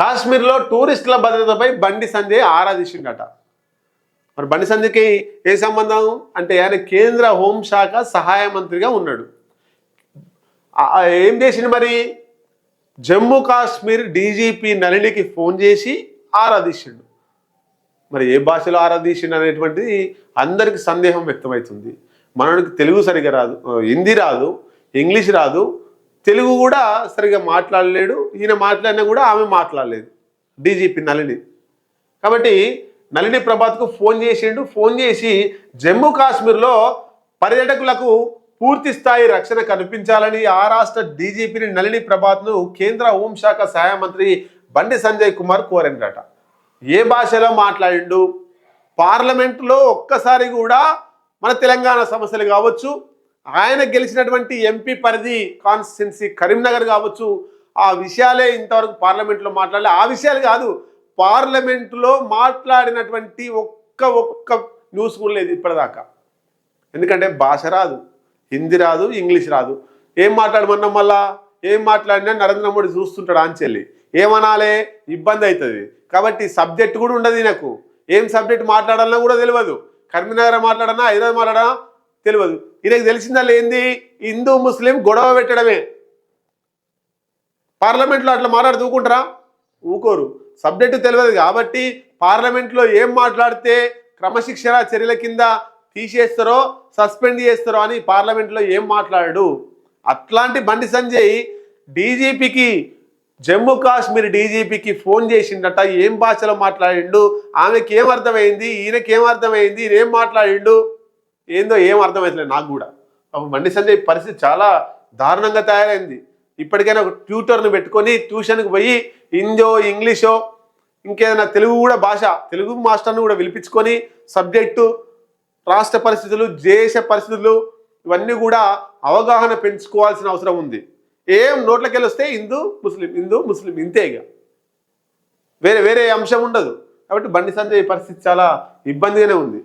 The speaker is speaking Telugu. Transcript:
కాశ్మీర్లో టూరిస్టుల భద్రతపై బండి సంజయ్ ఆరాధించిందట. మరి బండి సంజయ్కి ఏ సంబంధం? అంటే ఆయన కేంద్ర హోంశాఖ సహాయ మంత్రిగా ఉన్నాడు. ఏం చేసింది మరి? జమ్మూ కాశ్మీర్ డీజీపీ నళినికి ఫోన్ చేసి ఆరాధించిండు. మరి ఏ భాషలో ఆరాధించిండు అనేటువంటిది అందరికి సందేహం వ్యక్తమవుతుంది. మనకి తెలుగు సరిగా రాదు. హిందీ రాదు ఇంగ్లీష్ రాదు తెలుగు కూడా సరిగా మాట్లాడలేడు ఈయన మాట్లాడినా కూడా ఆమె మాట్లాడలేదు. డీజీపీ నళిని. కాబట్టి నళిని ప్రభాత్కు ఫోన్ చేసిండు. ఫోన్ చేసి జమ్మూ కాశ్మీర్లో పర్యాటకులకు పూర్తి స్థాయి రక్షణ కల్పించాలని ఆ రాష్ట్ర డీజీపీని నళిని ప్రభాత్ను కేంద్ర హోంశాఖ సహాయ మంత్రి బండి సంజయ్ కుమార్ కోరిండట ఏ భాషలో మాట్లాడిండు? పార్లమెంట్లో ఒక్కసారి కూడా మన తెలంగాణ సమస్యలు కావచ్చు ఆయన గెలిచినటువంటి ఎంపీ పరిధి కాన్స్టిట్యున్సీ కరీంనగర్ కావచ్చు. ఆ విషయాలే ఇంతవరకు పార్లమెంట్లో మాట్లాడలే. ఆ విషయాలు కాదు పార్లమెంట్లో మాట్లాడినటువంటి ఒక్క ఒక్క న్యూస్ కూడా లేదు ఇప్పటిదాకా. ఎందుకంటే భాష రాదు హిందీ రాదు ఇంగ్లీష్ రాదు. ఏం మాట్లాడమన్నా మళ్ళా? ఏం మాట్లాడినా నరేంద్ర మోడీ చూస్తుంటాడు ఆంచెల్లి. ఏమనాలే? ఇబ్బంది అవుతుంది. కాబట్టి సబ్జెక్ట్ కూడా ఉండదు నాకు ఏం సబ్జెక్ట్ మాట్లాడాలన్నా కూడా తెలియదు కరీంనగర్ మాట్లాడనా హైదరాబాద్ మాట్లాడనా తెలియదు. ఈయనకు తెలిసిందా ఏంది హిందూ ముస్లిం గొడవ పెట్టడమే. పార్లమెంట్లో అట్లా మాట్లాడుతూ ఊకుంటారా ఊకోరు. సబ్జెక్టు తెలియదు కాబట్టి పార్లమెంట్లో ఏం మాట్లాడితే క్రమశిక్షణ చర్యల కింద తీసేస్తారో సస్పెండ్ చేస్తారో అని పార్లమెంట్లో ఏం మాట్లాడాడు? అట్లాంటి బండి సంజయ్ డీజీపీకి జమ్మూ కాశ్మీర్ డీజీపీకి ఫోన్ చేసిండట. ఏం భాషలో మాట్లాడిండు? ఆమెకి ఏం అర్థమైంది? ఈయనకి ఏం అర్థమైంది? ఈయన ఏం మాట్లాడిండు? ఏందో ఏం అర్థమవుతలేదు నాకు కూడా. పాపం బండి సంజయ్ పరిస్థితి చాలా దారుణంగా తయారైంది. ఇప్పటికైనా ఒక ట్యూటర్ని పెట్టుకొని ట్యూషన్కి పోయి హిందో ఇంగ్లీషో ఇంకేదైనా తెలుగు కూడా భాష తెలుగు మాస్టర్ని కూడా పిలిపించుకొని సబ్జెక్టు రాష్ట్ర పరిస్థితులు దేశ పరిస్థితులు ఇవన్నీ కూడా అవగాహన పెంచుకోవాల్సిన అవసరం ఉంది. ఏం నోట్లకెళ్ళి వస్తే హిందూ ముస్లిం హిందూ ముస్లిం ఇంతే ఇక. వేరే వేరే అంశం ఉండదు. కాబట్టి బండి సంజయ్ పరిస్థితి చాలా ఇబ్బందిగానే ఉంది.